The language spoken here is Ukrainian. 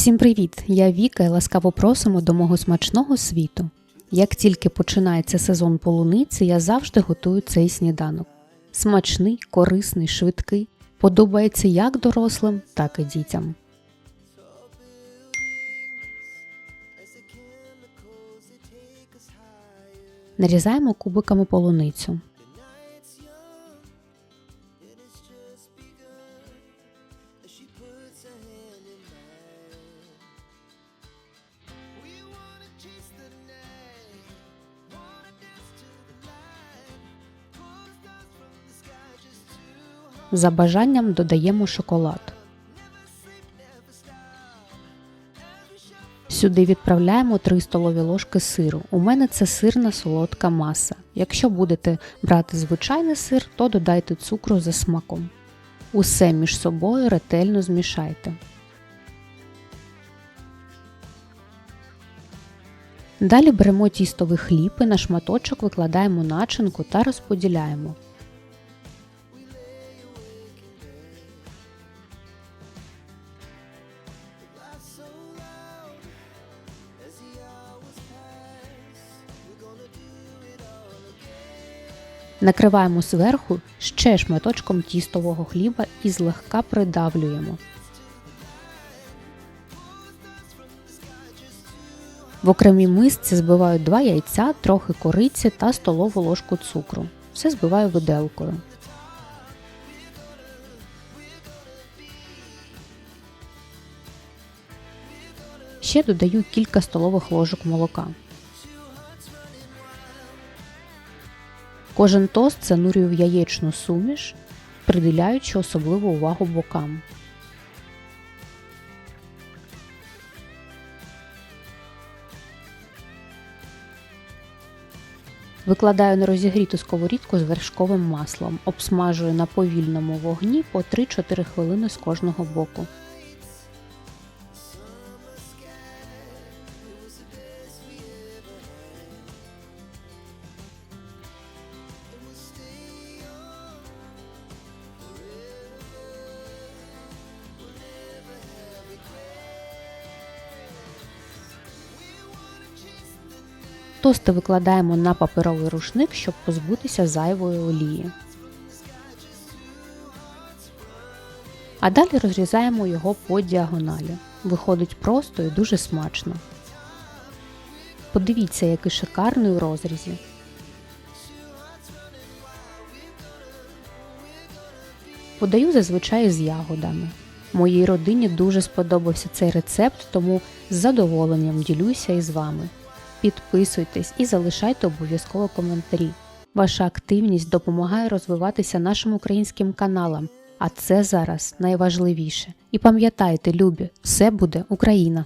Всім привіт! Я Віка і ласкаво просимо до мого смачного світу. Як тільки починається сезон полуниці, я завжди готую цей сніданок. Смачний, корисний, швидкий, подобається як дорослим, так і дітям. Нарізаємо кубиками полуницю. За бажанням додаємо шоколад. Сюди відправляємо 3 столові ложки сиру. У мене це сирна солодка маса. Якщо будете брати звичайний сир, то додайте цукру за смаком. Усе між собою ретельно змішайте. Далі беремо тістовий хліб і на шматочок викладаємо начинку та розподіляємо. Накриваємо зверху ще шматочком тістового хліба і злегка придавлюємо. В окремій мисці збиваю 2 яйця, трохи кориці та столову ложку цукру. Все збиваю виделкою. Ще додаю кілька столових ложок молока. Кожен тост занурюю в яєчну суміш, приділяючи особливу увагу бокам. Викладаю на розігріту сковорідку з вершковим маслом, обсмажую на повільному вогні по 3-4 хвилини з кожного боку. Тости викладаємо на паперовий рушник, щоб позбутися зайвої олії. А далі розрізаємо його по діагоналі. Виходить просто і дуже смачно. Подивіться, який шикарний у розрізі. Подаю зазвичай з ягодами. Моїй родині дуже сподобався цей рецепт, тому з задоволенням ділюся із вами. Підписуйтесь і залишайте обов'язково коментарі. Ваша активність допомагає розвиватися нашим українським каналам, а це зараз найважливіше. І пам'ятайте, любі, все буде Україна!